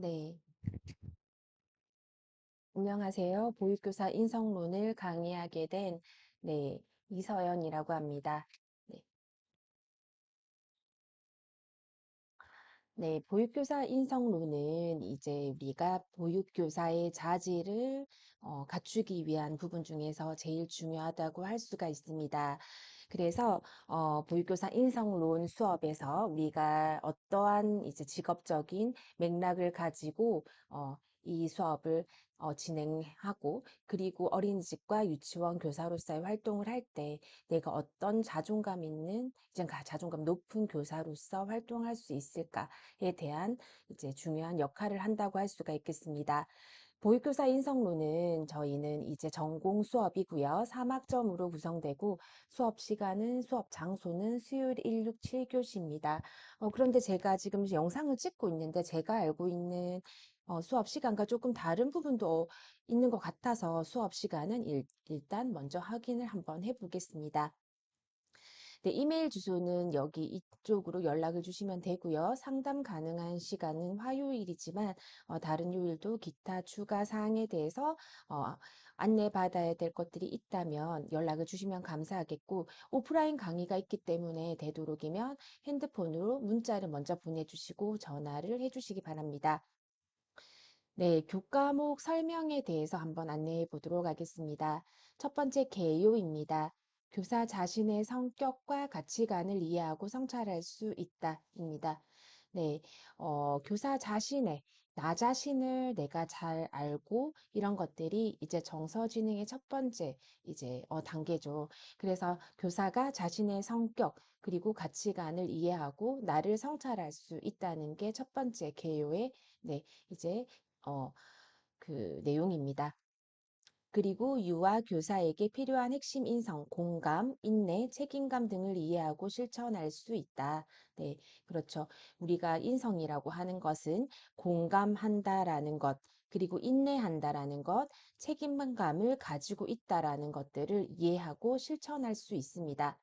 네. 안녕하세요. 보육교사 인성론을 강의하게 된 네, 이서연이라고 합니다. 네. 네, 보육교사 인성론은 이제 우리가 보육교사의 자질을 어, 갖추기 위한 부분 중에서 제일 중요하다고 할 수가 있습니다. 그래서 어, 보육교사 인성론 수업에서 우리가 어떠한 이제 직업적인 맥락을 가지고 어, 이 수업을 어, 진행하고 그리고 어린이집과 유치원 교사로서의 활동을 할 때 내가 어떤 자존감 있는 이제 자존감 높은 교사로서 활동할 수 있을까에 대한 이제 중요한 역할을 한다고 할 수가 있겠습니다. 보육교사 인성론은 저희는 이제 전공 수업이고요. 3학점으로 구성되고 수업 시간은 수업 장소는 수요일 1, 6, 7교시입니다. 어, 그런데 제가 지금 영상을 찍고 있는데 제가 알고 있는 어, 수업 시간과 조금 다른 부분도 있는 것 같아서 수업 시간은 일, 일단 먼저 확인을 한번 해보겠습니다. 네, 이메일 주소는 여기 이쪽으로 연락을 주시면 되고요. 상담 가능한 시간은 화요일이지만 어, 다른 요일도 기타 추가 사항에 대해서 어, 안내받아야 될 것들이 있다면 연락을 주시면 감사하겠고 오프라인 강의가 있기 때문에 되도록이면 핸드폰으로 문자를 먼저 보내주시고 전화를 해주시기 바랍니다. 네, 교과목 설명에 대해서 한번 안내해 보도록 하겠습니다. 첫 번째 개요입니다. 교사 자신의 성격과 가치관을 이해하고 성찰할 수 있다입니다. 네, 어, 교사 자신의 나 자신을 내가 잘 알고 이런 것들이 이제 정서지능의 첫 번째 이제 어, 단계죠. 그래서 교사가 자신의 성격 그리고 가치관을 이해하고 나를 성찰할 수 있다는 게 첫 번째 개요의 네, 이제 어, 그 내용입니다. 그리고 유아 교사에게 필요한 핵심 인성, 공감, 인내, 책임감 등을 이해하고 실천할 수 있다. 네, 그렇죠. 우리가 인성이라고 하는 것은 공감한다라는 것, 그리고 인내한다라는 것, 책임감을 가지고 있다라는 것들을 이해하고 실천할 수 있습니다.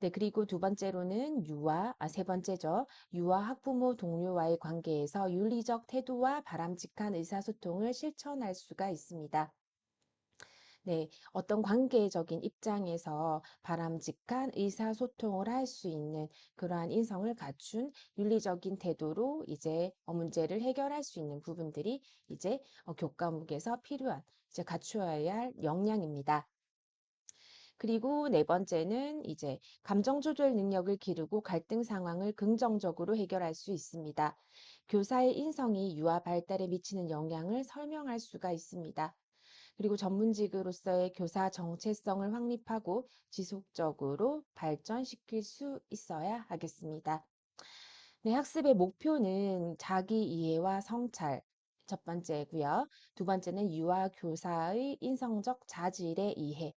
네, 그리고 두 번째로는 유아, 아, 세 번째죠. 유아 학부모 동료와의 관계에서 윤리적 태도와 바람직한 의사소통을 실천할 수가 있습니다. 네, 어떤 관계적인 입장에서 바람직한 의사소통을 할 수 있는 그러한 인성을 갖춘 윤리적인 태도로 이제 어, 문제를 해결할 수 있는 부분들이 이제 어, 교과목에서 필요한 이제 갖추어야 할 역량입니다. 그리고 네 번째는 이제 감정 조절 능력을 기르고 갈등 상황을 긍정적으로 해결할 수 있습니다. 교사의 인성이 유아 발달에 미치는 영향을 설명할 수가 있습니다. 그리고 전문직으로서의 교사 정체성을 확립하고 지속적으로 발전시킬 수 있어야 하겠습니다. 네, 학습의 목표는 자기 이해와 성찰, 첫 번째고요. 두 번째는 유아 교사의 인성적 자질의 이해,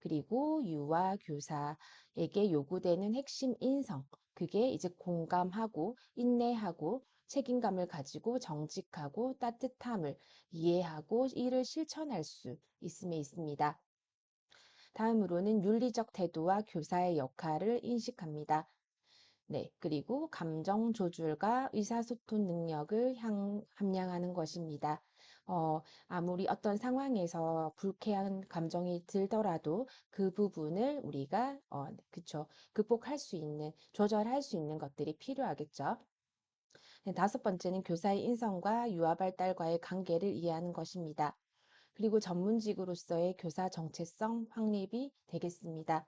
그리고 유아 교사에게 요구되는 핵심 인성, 그게 이제 공감하고 인내하고 책임감을 가지고 정직하고 따뜻함을 이해하고 이를 실천할 수 있음에 있습니다. 다음으로는 윤리적 태도와 교사의 역할을 인식합니다. 네, 그리고 감정 조절과 의사소통 능력을 향, 함량하는 것입니다. 어, 아무리 어떤 상황에서 불쾌한 감정이 들더라도 그 부분을 우리가, 어, 그쵸, 극복할 수 있는, 조절할 수 있는 것들이 필요하겠죠. 네, 다섯 번째는 교사의 인성과 유아 발달과의 관계를 이해하는 것입니다. 그리고 전문직으로서의 교사 정체성 확립이 되겠습니다.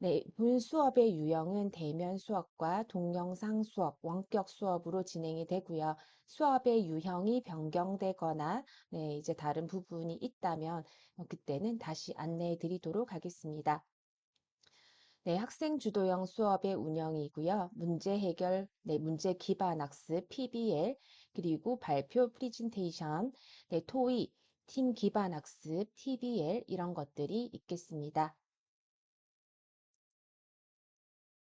네, 본 수업의 유형은 대면 수업과 동영상 수업, 원격 수업으로 진행이 되고요. 수업의 유형이 변경되거나 네, 이제 다른 부분이 있다면 어, 그때는 다시 안내해 드리도록 하겠습니다. 네, 학생 주도형 수업의 운영이고요. 문제 해결, 네, 문제 기반 학습, PBL, 그리고 발표 프리젠테이션, 네, 토의, 팀 기반 학습, TBL 이런 것들이 있겠습니다.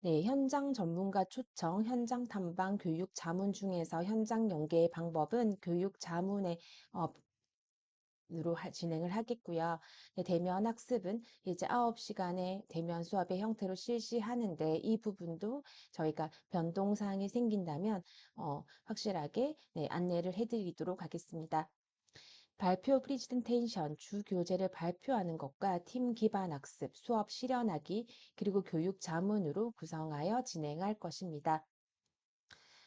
네, 현장 전문가 초청, 현장 탐방, 교육 자문 중에서 현장 연계의 방법은 교육 자문의 어, 으로 진행을 하겠고요. 네, 대면 학습은 이제 9시간의 대면 수업의 형태로 실시하는데 이 부분도 저희가 변동사항이 생긴다면 어, 확실하게 네, 안내를 해드리도록 하겠습니다. 발표 프리젠테이션, 주 교재를 발표하는 것과 팀 기반 학습, 수업 실현하기, 그리고 교육 자문으로 구성하여 진행할 것입니다.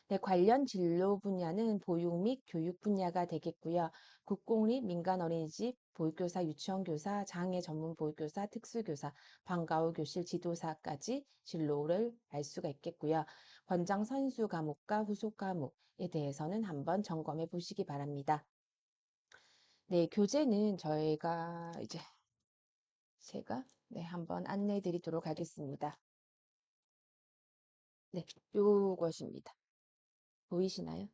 네, 관련 진로 분야는 보육 및 교육 분야가 되겠고요. 국공립, 민간 어린이집, 보육교사, 유치원교사, 장애 전문 보육교사, 특수교사, 방과 후 교실 지도사까지 진로를 알 수가 있겠고요. 권장 선수 과목과 후속 과목에 대해서는 한번 점검해 보시기 바랍니다. 네, 교재는 저희가 이제 제가 네, 한번 안내해 드리도록 하겠습니다. 네, 요것입니다. 보이시나요?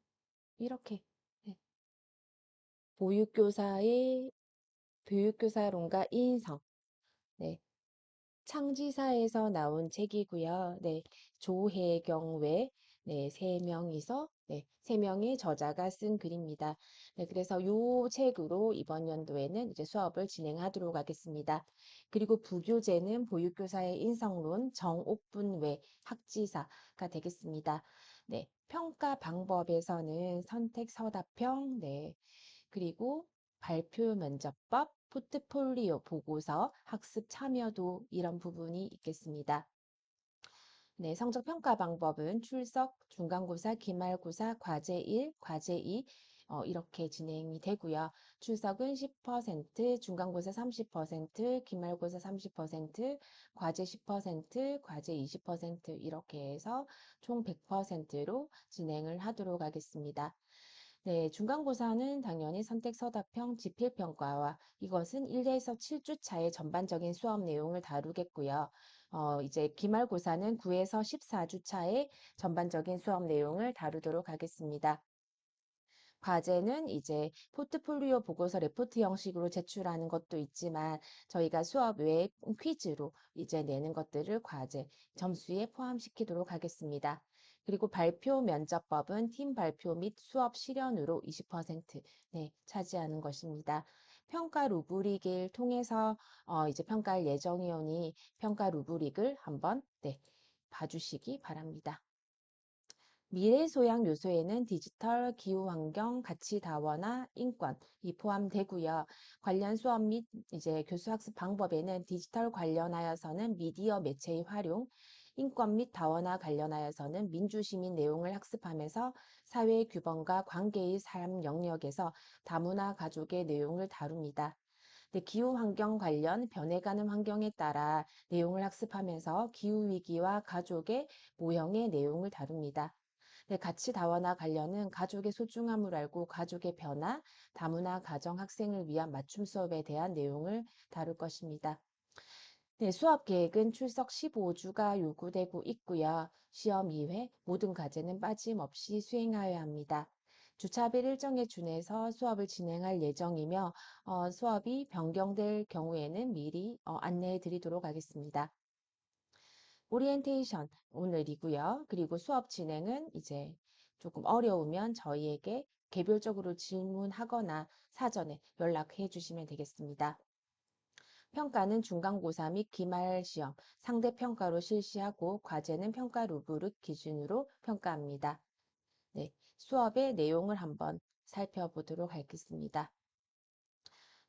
이렇게 네. 보육교사의 교육교사론과 인성 네. 창지사에서 나온 책이고요. 네. 조혜경 외 네, 세 명이서 네, 세 명의 저자가 쓴 글입니다. 네, 그래서 요 책으로 이번 연도에는 이제 수업을 진행하도록 하겠습니다. 그리고 부교재는 보육교사의 인성론 정옥분 외 학지사가 되겠습니다. 네, 평가 방법에서는 선택 서답형, 네, 그리고 발표 면접법, 포트폴리오 보고서, 학습 참여도 이런 부분이 있겠습니다. 네, 성적 평가 방법은 출석, 중간고사, 기말고사, 과제 1, 과제 2 어, 이렇게 진행이 되고요. 출석은 10%, 중간고사 30%, 기말고사 30%, 과제 10%, 과제 20% 이렇게 해서 총 100%로 진행을 하도록 하겠습니다. 네, 중간고사는 당연히 선택 서답형 지필평가와 이것은 1에서 7주차의 전반적인 수업 내용을 다루겠고요. 어, 이제 기말고사는 9에서 14주차의 전반적인 수업 내용을 다루도록 하겠습니다. 과제는 이제 포트폴리오 보고서 레포트 형식으로 제출하는 것도 있지만 저희가 수업 외에 퀴즈로 이제 내는 것들을 과제 점수에 포함시키도록 하겠습니다. 그리고 발표 면접법은 팀 발표 및 수업 실현으로 20% 네, 차지하는 것입니다. 평가 루브릭을 통해서 어, 이제 평가할 예정이오니 평가 루브릭을 한번 네, 봐주시기 바랍니다. 미래 소양 요소에는 디지털, 기후 환경, 가치 다원화, 인권이 포함되고요. 관련 수업 및 이제 교수 학습 방법에는 디지털 관련하여서는 미디어 매체의 활용, 인권 및 다원화 관련하여서는 민주시민 내용을 학습하면서 사회 규범과 관계의 삶 영역에서 다문화 가족의 내용을 다룹니다. 네, 기후 환경 관련 변해가는 환경에 따라 내용을 학습하면서 기후 위기와 가족의 모형의 내용을 다룹니다. 네, 가치 다원화 관련은 가족의 소중함을 알고 가족의 변화, 다문화 가정 학생을 위한 맞춤 수업에 대한 내용을 다룰 것입니다. 네, 수업 계획은 출석 15주가 요구되고 있고요. 시험 이외 모든 과제는 빠짐없이 수행하여야 합니다. 주차별 일정에 준해서 수업을 진행할 예정이며 어, 수업이 변경될 경우에는 미리 어, 안내해 드리도록 하겠습니다. 오리엔테이션 오늘이고요. 그리고 수업 진행은 이제 조금 어려우면 저희에게 개별적으로 질문하거나 사전에 연락해 주시면 되겠습니다. 평가는 중간고사 및 기말 시험, 상대평가로 실시하고 과제는 평가 루브릭 기준으로 평가합니다. 네, 수업의 내용을 한번 살펴보도록 하겠습니다.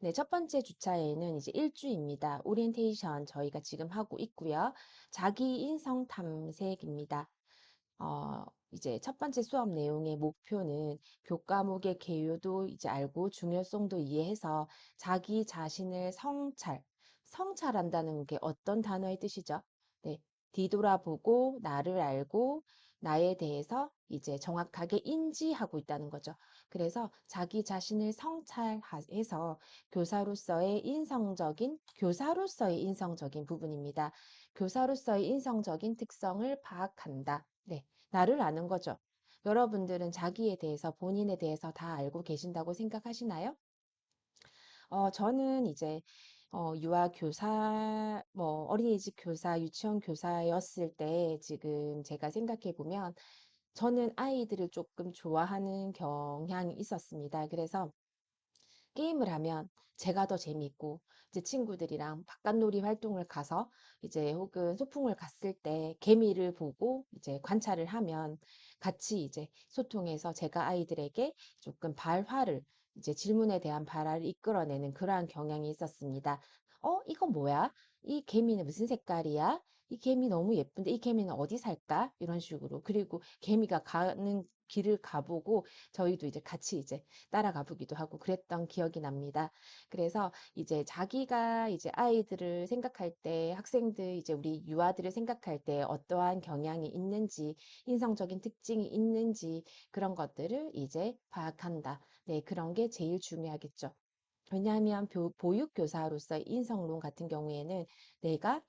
네, 첫 번째 주차에는 이제 일주입니다. 오리엔테이션 저희가 지금 하고 있고요. 자기 인성 탐색입니다. 어, 이제 첫 번째 수업 내용의 목표는 교과목의 개요도 이제 알고 중요성도 이해해서 자기 자신을 성찰, 성찰한다는 게 어떤 단어의 뜻이죠? 네, 뒤돌아보고 나를 알고 나에 대해서 이제 정확하게 인지하고 있다는 거죠. 그래서 자기 자신을 성찰해서 교사로서의 인성적인, 교사로서의 인성적인 부분입니다. 교사로서의 인성적인 특성을 파악한다. 네, 나를 아는 거죠. 여러분들은 자기에 대해서, 본인에 대해서 다 알고 계신다고 생각하시나요? 어, 저는 이제 어, 유아 교사, 뭐 어린이집 교사, 유치원 교사였을 때 지금 제가 생각해 보면 저는 아이들을 조금 좋아하는 경향이 있었습니다. 그래서 게임을 하면 제가 더 재미있고 이제 친구들이랑 바깥놀이 활동을 가서 이제 혹은 소풍을 갔을 때 개미를 보고 이제 관찰을 하면 같이 이제 소통해서 제가 아이들에게 조금 발화를 이제 질문에 대한 발화를 이끌어내는 그러한 경향이 있었습니다. 어, 이거 뭐야? 이 개미는 무슨 색깔이야? 이 개미 너무 예쁜데 이 개미는 어디 살까? 이런 식으로. 그리고 개미가 가는 길을 가보고 저희도 이제 같이 이제 따라가 보기도 하고 그랬던 기억이 납니다. 그래서 이제 자기가 이제 아이들을 생각할 때 학생들 이제 우리 유아들을 생각할 때 어떠한 경향이 있는지 인성적인 특징이 있는지 그런 것들을 이제 파악한다. 네, 그런 게 제일 중요하겠죠. 왜냐하면 교- 보육교사로서의 인성론 같은 경우에는 내가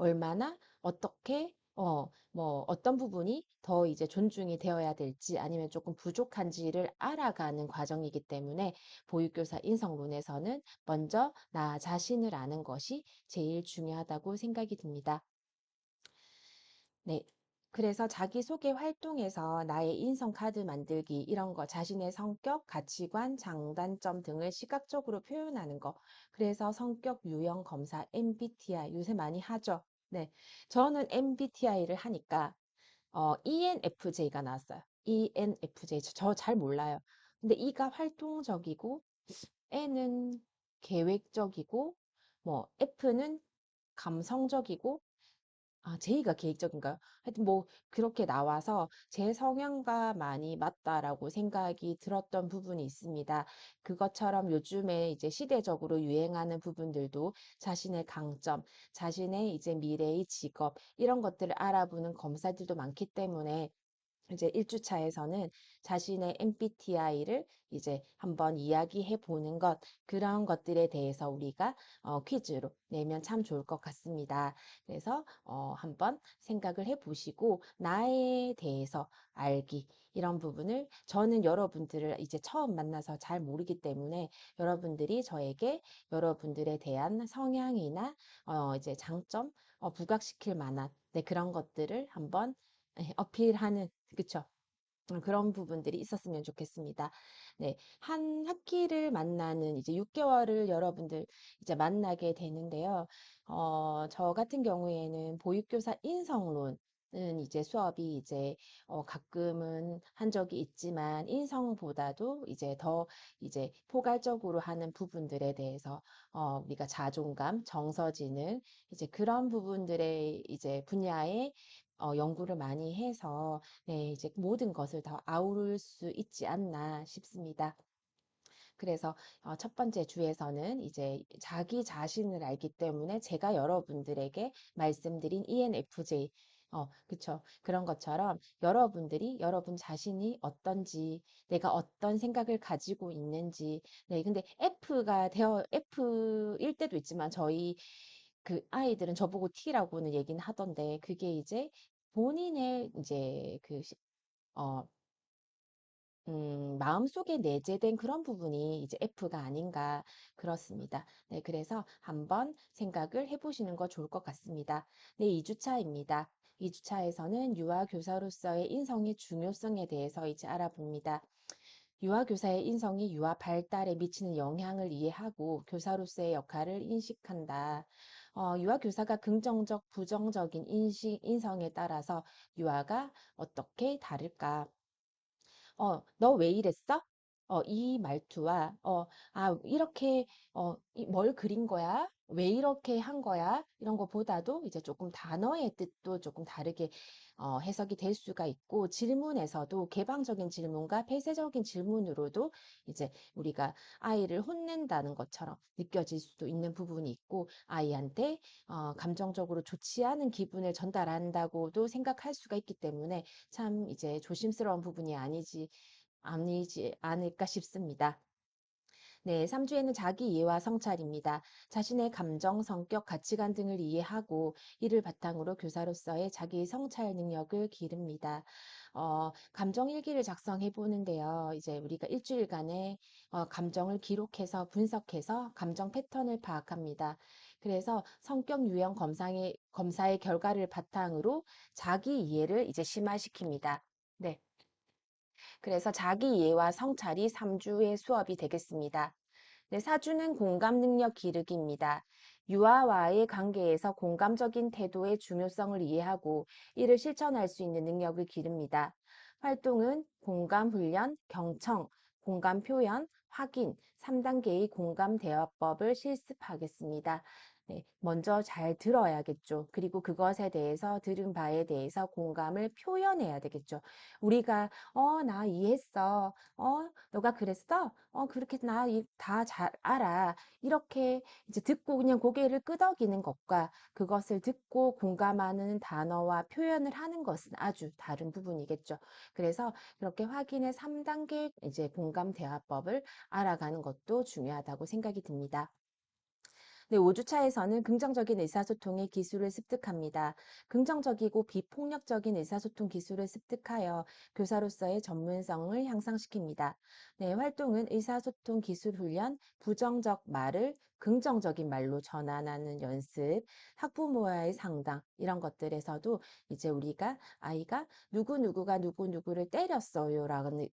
얼마나 어떻게 어, 뭐 어떤 부분이 더 이제 존중이 되어야 될지 아니면 조금 부족한지를 알아가는 과정이기 때문에 보육교사 인성론에서는 먼저 나 자신을 아는 것이 제일 중요하다고 생각이 듭니다. 네. 그래서 자기소개 활동에서 나의 인성 카드 만들기 이런 거 자신의 성격, 가치관, 장단점 등을 시각적으로 표현하는 거. 그래서 성격 유형 검사 MBTI 요새 많이 하죠. 네. 저는 MBTI를 하니까 어, ENFJ가 나왔어요. ENFJ. 저 잘 몰라요. 근데 E가 활동적이고 N은 계획적이고 뭐 F는 감성적이고 아 제이가 계획적인가요? 하여튼 뭐 그렇게 나와서 제 성향과 많이 맞다라고 생각이 들었던 부분이 있습니다. 그것처럼 요즘에 이제 시대적으로 유행하는 부분들도 자신의 강점, 자신의 이제 미래의 직업 이런 것들을 알아보는 검사들도 많기 때문에 이제 1주차에서는 자신의 MBTI를 이제 한번 이야기해 보는 것, 그런 것들에 대해서 우리가 어, 퀴즈로 내면 참 좋을 것 같습니다. 그래서 어, 한번 생각을 해 보시고 나에 대해서 알기 이런 부분을 저는 여러분들을 이제 처음 만나서 잘 모르기 때문에 여러분들이 저에게 여러분들에 대한 성향이나 어, 이제 장점 어, 부각시킬 만한 네, 그런 것들을 한번 예, 어필하는 그쵸. 음, 그런 부분들이 있었으면 좋겠습니다. 네, 한 학기를 만나는 이제 6개월을 여러분들 이제 만나게 되는데요. 어, 저 같은 경우에는 보육교사 인성론 은 이제 수업이 이제 어 가끔은 한 적이 있지만 인성보다도 이제 더 이제 포괄적으로 하는 부분들에 대해서 어 우리가 자존감, 정서지능 이제 그런 부분들의 이제 분야에 어 연구를 많이 해서 네, 이제 모든 것을 다 아우를 수 있지 않나 싶습니다. 그래서 어, 첫 번째 주에서는 이제 자기 자신을 알기 때문에 제가 여러분들에게 말씀드린 ENFJ 어, 그쵸. 그런 것처럼 여러분들이 여러분 자신이 어떤지, 내가 어떤 생각을 가지고 있는지, 네, 근데 F가 되어, F일 때도 있지만 저희 그 아이들은 저보고 T라고는 얘기는 하던데, 그게 이제 본인의 이제 그, 시- 어, 음, 마음속에 내재된 그런 부분이 이제 F가 아닌가 그렇습니다. 네, 그래서 한번 생각을 해보시는 거 좋을 것 같습니다. 네, 2주차입니다. 2주차에서는 유아 교사로서의 인성의 중요성에 대해서 이제 알아봅니다. 유아 교사의 인성이 유아 발달에 미치는 영향을 이해하고 교사로서의 역할을 인식한다. 어, 유아 교사가 긍정적, 부정적인 인식, 인성에 따라서 유아가 어떻게 다를까? 어, 너 왜 이랬어? 어, 이 말투와, 어, 아, 이렇게, 어, 이- 뭘 그린 거야? 왜 이렇게 한 거야? 이런 거보다도 이제 조금 단어의 뜻도 조금 다르게 어, 해석이 될 수가 있고, 질문에서도 개방적인 질문과 폐쇄적인 질문으로도 이제 우리가 아이를 혼낸다는 것처럼 느껴질 수도 있는 부분이 있고, 아이한테 어, 감정적으로 좋지 않은 기분을 전달한다고도 생각할 수가 있기 때문에 참 이제 조심스러운 부분이 아니지 아니지 않을까 싶습니다. 네, 3주에는 자기 이해와 성찰입니다. 자신의 감정, 성격, 가치관 등을 이해하고 이를 바탕으로 교사로서의 자기 성찰 능력을 기릅니다. 어, 감정 일기를 작성해 보는데요. 이제 우리가 일주일간의 어, 감정을 기록해서 분석해서 감정 패턴을 파악합니다. 그래서 성격 유형 검사의, 검사의 결과를 바탕으로 자기 이해를 이제 심화시킵니다. 네. 그래서 자기 이해와 성찰이 3주의 수업이 되겠습니다. 네, 사주는 공감 능력 기르기입니다. 유아와의 관계에서 공감적인 태도의 중요성을 이해하고 이를 실천할 수 있는 능력을 기릅니다. 활동은 공감 훈련, 경청, 공감 표현, 확인, 3단계의 공감 대화법을 실습하겠습니다. 네, 먼저 잘 들어야겠죠. 그리고 그것에 대해서 들은 바에 대해서 공감을 표현해야 되겠죠. 우리가 어, 나 이해했어. 어, 너가 그랬어? 어, 그렇게 나 다 잘 알아. 이렇게 이제 듣고 그냥 고개를 끄덕이는 것과 그것을 듣고 공감하는 단어와 표현을 하는 것은 아주 다른 부분이겠죠. 그래서 그렇게 확인의 3단계 이제 공감 대화법을 알아가는 것도 중요하다고 생각이 듭니다. 네, 5주차에서는 긍정적인 의사소통의 기술을 습득합니다. 긍정적이고 비폭력적인 의사소통 기술을 습득하여 교사로서의 전문성을 향상시킵니다. 네, 활동은 의사소통 기술 훈련, 부정적 말을 긍정적인 말로 전환하는 연습, 학부모와의 상담 이런 것들에서도 이제 우리가 아이가 누구누구가 누구누구를 때렸어요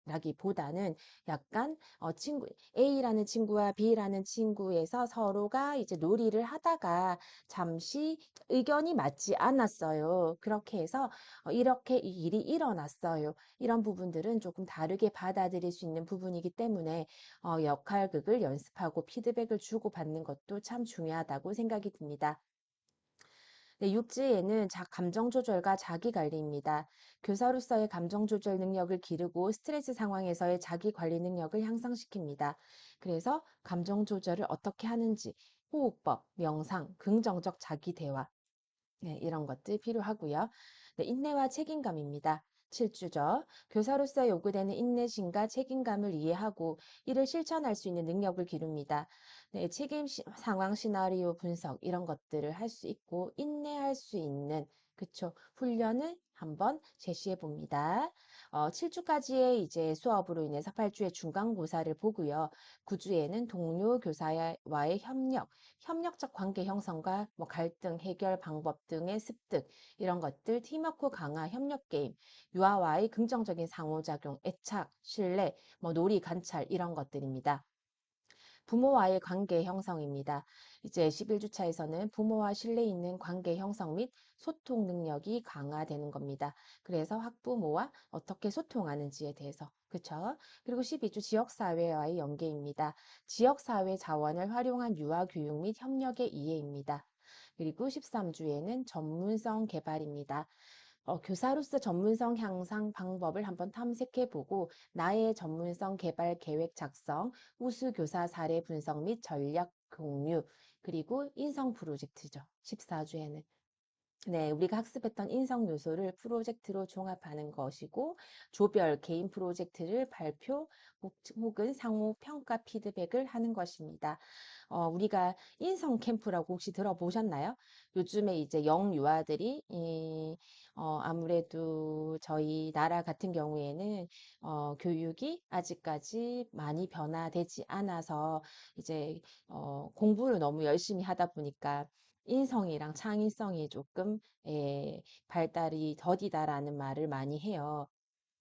라기보다는 약간 어, 친구 A라는 친구와 B라는 친구에서 서로가 이제 놀이를 하다가 잠시 의견이 맞지 않았어요. 그렇게 해서 어, 이렇게 이 일이 일어났어요. 이런 부분들은 조금 다르게 받아들일 수 있는 부분이기 때문에 어, 역할극을 연습하고 피드백을 주고받는 것도 참 중요하다고 생각이 듭니다. 네, 육지에는 자, 감정 조절과 자기 관리입니다. 교사로서의 감정 조절 능력을 기르고 스트레스 상황에서의 자기 관리 능력을 향상시킵니다. 그래서 감정 조절을 어떻게 하는지 호흡법, 명상, 긍정적 자기 대화 네, 이런 것들 필요하고요. 네, 인내와 책임감입니다. 7주죠. 교사로서 요구되는 인내심과 책임감을 이해하고 이를 실천할 수 있는 능력을 기릅니다. 네, 책임 시, 상황 시나리오 분석 이런 것들을 할 수 있고 인내할 수 있는 그쵸 훈련을 한번 제시해 봅니다. 어, 7주까지의 이제 수업으로 인해서 8주의 중간고사를 보고요. 9주에는 동료 교사와의 협력, 협력적 관계 형성과 뭐 갈등 해결 방법 등의 습득 이런 것들, 팀워크 강화, 협력 게임, 유아와의 긍정적인 상호작용, 애착, 신뢰, 뭐 놀이 관찰 이런 것들입니다. 부모와의 관계 형성입니다. 이제 11주차에서는 부모와 신뢰 있는 관계 형성 및 소통 능력이 강화되는 겁니다. 그래서 학부모와 어떻게 소통하는지에 대해서 그쵸? 그리고 12주 지역사회와의 연계입니다. 지역사회 자원을 활용한 유아교육 및 협력의 이해입니다. 그리고 13주에는 전문성 개발입니다. 어, 교사로서 전문성 향상 방법을 한번 탐색해 보고 나의 전문성 개발 계획 작성, 우수 교사 사례 분석 및 전략 공유, 그리고 인성 프로젝트죠. 14주에는. 네, 우리가 학습했던 인성 요소를 프로젝트로 종합하는 것이고 조별 개인 프로젝트를 발표 혹은 상호 평가 피드백을 하는 것입니다. 어, 우리가 인성 캠프라고 혹시 들어보셨나요? 요즘에 이제 영유아들이 이, 어, 아무래도 저희 나라 같은 경우에는 어, 교육이 아직까지 많이 변화되지 않아서 이제 어, 공부를 너무 열심히 하다 보니까 인성이랑 창의성이 조금 예, 발달이 더디다라는 말을 많이 해요.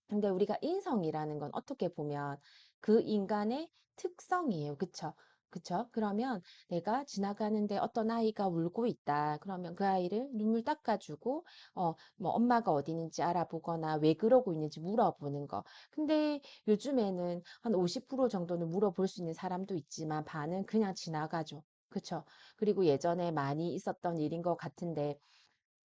근데 우리가 인성이라는 건 어떻게 보면 그 인간의 특성이에요. 그쵸? 그쵸? 그러면 내가 지나가는데 어떤 아이가 울고 있다. 그러면 그 아이를 눈물 닦아주고, 어, 뭐 엄마가 어디 있는지 알아보거나 왜 그러고 있는지 물어보는 거. 근데 요즘에는 한 50% 정도는 물어볼 수 있는 사람도 있지만 반은 그냥 지나가죠. 그쵸? 그리고 예전에 많이 있었던 일인 것 같은데,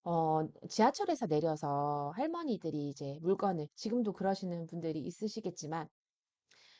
어, 지하철에서 내려서 할머니들이 이제 물건을, 지금도 그러시는 분들이 있으시겠지만,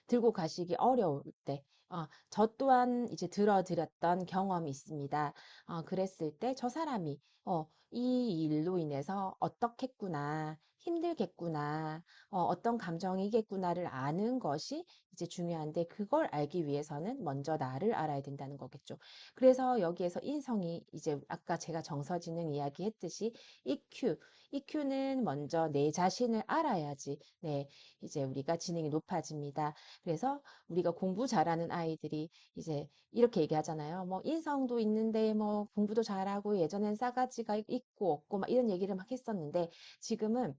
들고 가시기 어려울 때, 어, 저 또한 이제 들어드렸던 경험이 있습니다. 어, 그랬을 때 저 사람이, 어, 이 일로 인해서 어떻겠구나, 힘들겠구나, 어, 어떤 감정이겠구나를 아는 것이 이제 중요한데, 그걸 알기 위해서는 먼저 나를 알아야 된다는 거겠죠. 그래서 여기에서 인성이 이제 아까 제가 정서지능 이야기 했듯이 EQ, EQ는 먼저 내 자신을 알아야지, 네, 이제 우리가 지능이 높아집니다. 그래서 우리가 공부 잘하는 아이들이 이제 이렇게 얘기하잖아요. 뭐 인성도 있는데 뭐 공부도 잘하고 예전엔 싸가지가 있고 없고 막 이런 얘기를 막 했었는데 지금은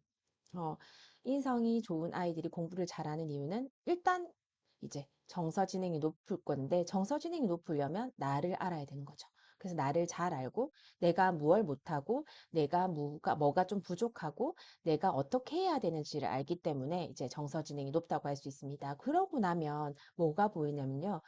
어 인성이 좋은 아이들이 공부를 잘하는 이유는 일단 이제 정서 지능이 높을 건데 정서 지능이 높으려면 나를 알아야 되는 거죠. 그래서 나를 잘 알고 내가 무얼 못하고 내가 뭐가 뭐가 좀 부족하고 내가 어떻게 해야 되는지를 알기 때문에 이제 정서 지능이 높다고 할 수 있습니다. 그러고 나면 뭐가 보이냐면요.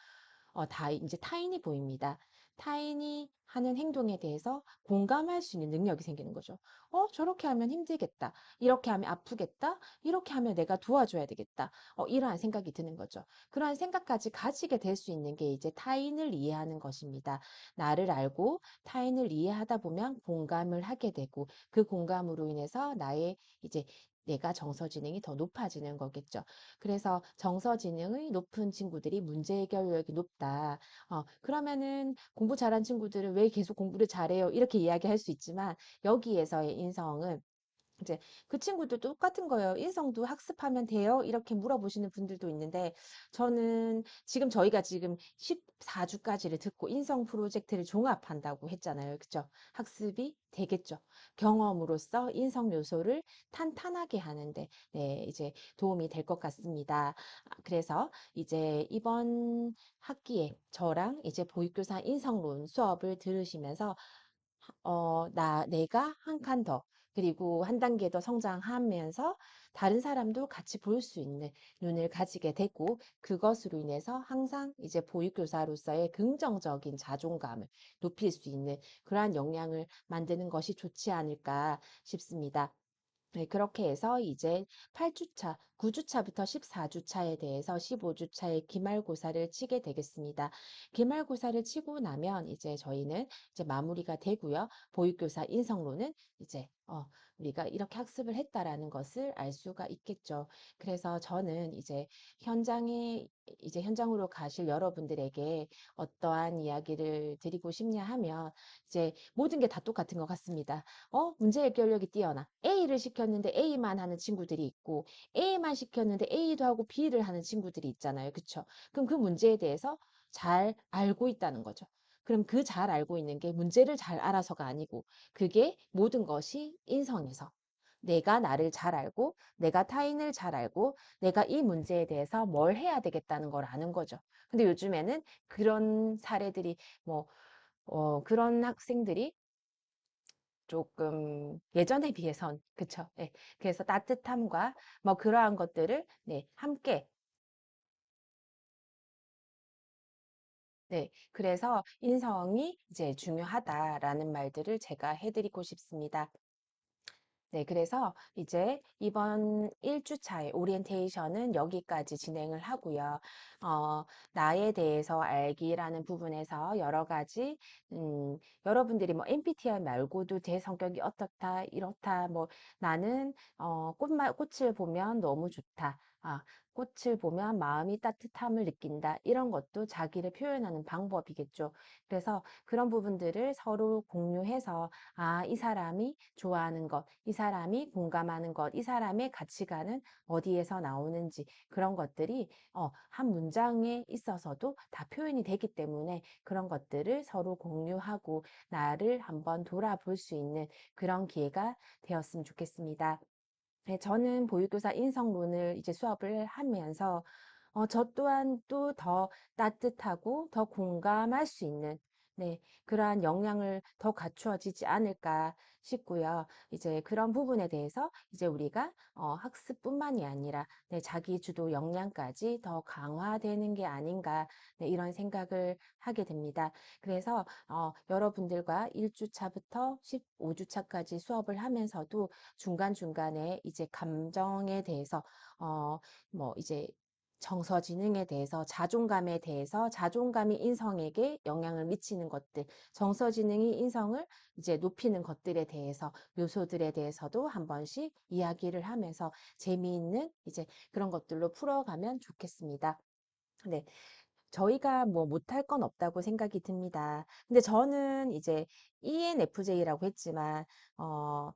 어, 다 이제 타인이 보입니다. 타인이 하는 행동에 대해서 공감할 수 있는 능력이 생기는 거죠. 어, 저렇게 하면 힘들겠다. 이렇게 하면 아프겠다. 이렇게 하면 내가 도와줘야 되겠다. 어, 이러한 생각이 드는 거죠. 그러한 생각까지 가지게 될 수 있는 게 이제 타인을 이해하는 것입니다. 나를 알고 타인을 이해하다 보면 공감을 하게 되고 그 공감으로 인해서 나의 이제 내가 정서 지능이 더 높아지는 거겠죠. 그래서 정서 지능이 높은 친구들이 문제 해결력이 높다. 어, 그러면은 공부 잘한 친구들은 왜 계속 공부를 잘해요? 이렇게 이야기할 수 있지만 여기에서의 인성은 이제 그 친구도 똑같은 거예요. 인성도 학습하면 돼요? 이렇게 물어보시는 분들도 있는데 저는 지금 저희가 지금 14주까지를 듣고 인성 프로젝트를 종합한다고 했잖아요. 그죠? 학습이 되겠죠. 경험으로써 인성 요소를 탄탄하게 하는데 네, 이제 도움이 될 것 같습니다. 아, 그래서 이제 이번 학기에 저랑 이제 보육교사 인성론 수업을 들으시면서 어, 나, 내가 한 칸 더, 그리고 한 단계 더 성장하면서 다른 사람도 같이 볼 수 있는 눈을 가지게 되고, 그것으로 인해서 항상 이제 보육교사로서의 긍정적인 자존감을 높일 수 있는 그러한 역량을 만드는 것이 좋지 않을까 싶습니다. 네, 그렇게 해서 이제 8주차, 9주차부터 14주차에 대해서 15주차의 기말고사를 치게 되겠습니다. 기말고사를 치고 나면 이제 저희는 이제 마무리가 되고요. 보육교사 인성론은 이제 어, 우리가 이렇게 학습을 했다라는 것을 알 수가 있겠죠. 그래서 저는 이제 현장에 이제 현장으로 가실 여러분들에게 어떠한 이야기를 드리고 싶냐 하면 이제 모든 게 다 똑같은 것 같습니다. 어, 문제 해결력이 뛰어나. A를 시켰는데 A만 하는 친구들이 있고 A만 시켰는데 A도 하고 B를 하는 친구들이 있잖아요. 그쵸? 그럼 그 문제에 대해서 잘 알고 있다는 거죠. 그럼 그 잘 알고 있는 게 문제를 잘 알아서가 아니고 그게 모든 것이 인성에서 내가 나를 잘 알고 내가 타인을 잘 알고 내가 이 문제에 대해서 뭘 해야 되겠다는 걸 아는 거죠. 근데 요즘에는 그런 사례들이 뭐 어, 그런 학생들이 조금 예전에 비해선 그쵸? 예. 그래서 따뜻함과 뭐 그러한 것들을 네, 함께 네. 그래서 인성이 이제 중요하다라는 말들을 제가 해드리고 싶습니다. 네, 그래서 이제 이번 1주차의 오리엔테이션은 여기까지 진행을 하고요. 어, 나에 대해서 알기라는 부분에서 여러 가지, 음, 여러분들이 뭐 MBTI 말고도 제 성격이 어떻다, 이렇다, 뭐 나는 어, 꽃말, 꽃을 보면 너무 좋다. 아, 꽃을 보면 마음이 따뜻함을 느낀다. 이런 것도 자기를 표현하는 방법이겠죠. 그래서 그런 부분들을 서로 공유해서 아, 이 사람이 좋아하는 것, 이 사람이 공감하는 것, 이 사람의 가치관은 어디에서 나오는지 그런 것들이 어, 한 문장에 있어서도 다 표현이 되기 때문에 그런 것들을 서로 공유하고 나를 한번 돌아볼 수 있는 그런 기회가 되었으면 좋겠습니다. 네, 저는 보육교사 인성론을 이제 수업을 하면서 어, 저 또한 또 더 따뜻하고 더 공감할 수 있는 네, 그러한 역량을 더 갖추어지지 않을까 싶고요. 이제 그런 부분에 대해서 이제 우리가 어, 학습뿐만이 아니라 네, 자기 주도 역량까지 더 강화되는 게 아닌가 네, 이런 생각을 하게 됩니다. 그래서 어, 여러분들과 1주차부터 15주차까지 수업을 하면서도 중간중간에 이제 감정에 대해서 어, 뭐 이제 정서 지능에 대해서 자존감에 대해서 자존감이 인성에게 영향을 미치는 것들, 정서 지능이 인성을 이제 높이는 것들에 대해서 요소들에 대해서도 한 번씩 이야기를 하면서 재미있는 이제 그런 것들로 풀어가면 좋겠습니다. 네. 저희가 뭐 못할 건 없다고 생각이 듭니다. 근데 저는 이제 ENFJ라고 했지만, 어,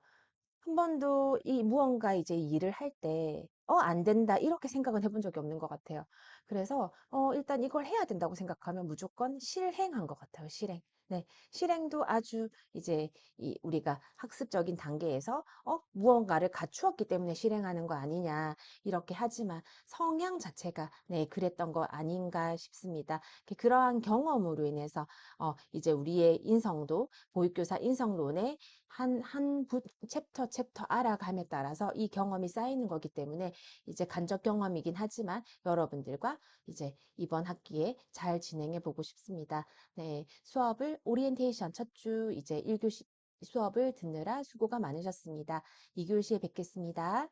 한 번도 이 무언가 이제 일을 할 때 '어 안 된다.' 이렇게 생각은 해 본 적이 없는 것 같아요. 그래서 어 일단 이걸 해야 된다고 생각하면 무조건 실행한 것 같아요, 실행. 네. 실행도 아주 이제 이 우리가 학습적인 단계에서 '어 무언가를 갖추었기 때문에 실행하는 거 아니냐.' 이렇게 하지만 성향 자체가 네 그랬던 거 아닌가 싶습니다. 그 그러한 경험으로 인해서 어 이제 우리의 인성도 보육교사 인성론의 한 한 부 챕터, 챕터 알아감에 따라서 이 경험이 쌓이는 거기 때문에 이제 간접 경험이긴 하지만 여러분들과 이제 이번 학기에 잘 진행해 보고 싶습니다. 네. 수업을 오리엔테이션 첫 주 이제 1 교시 수업을 듣느라 수고가 많으셨습니다. 2 교시에 뵙겠습니다.